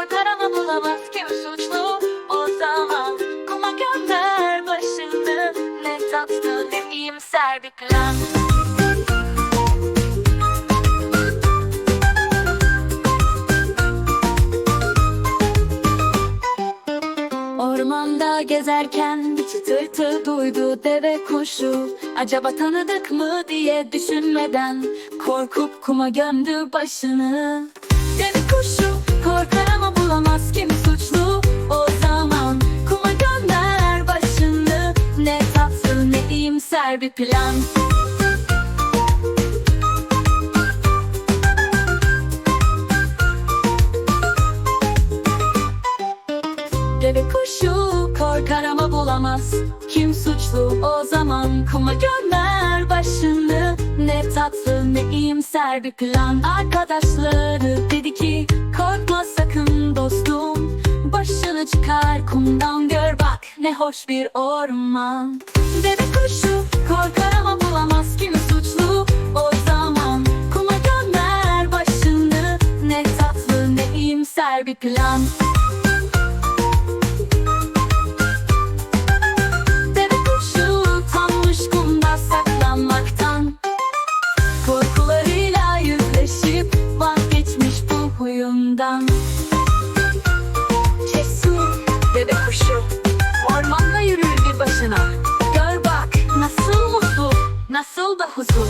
Korkar ama bulamaz kim suçlu. O zaman kuma gönder başını. Ne tatlı ne iyimser bir plan. Ormanda gezerken bir çıtırtı duydu deve kuşu. Acaba tanıdık mı diye düşünmeden Korkup kuma gömdü başını iyimser bir plan. Deve kuşu korkar ama bulamaz. Kim suçlu o zaman? Kuma gömer başını. Ne tatlı ne iyimser bir plan. Arkadaşları dedi ki korkma sakın dostum. Başını çıkar kumdan gör bak ne hoş bir orman. Deve iyimser bir plan. Deve kuşu utanmış kumda saklanmaktan. Korkularıyla yüzleşip vazgeçmiş bu huyundan. Cesur deve kuşu ormanda yürür bir başına. Gör bak nasıl mutlu, nasıl da huzurlu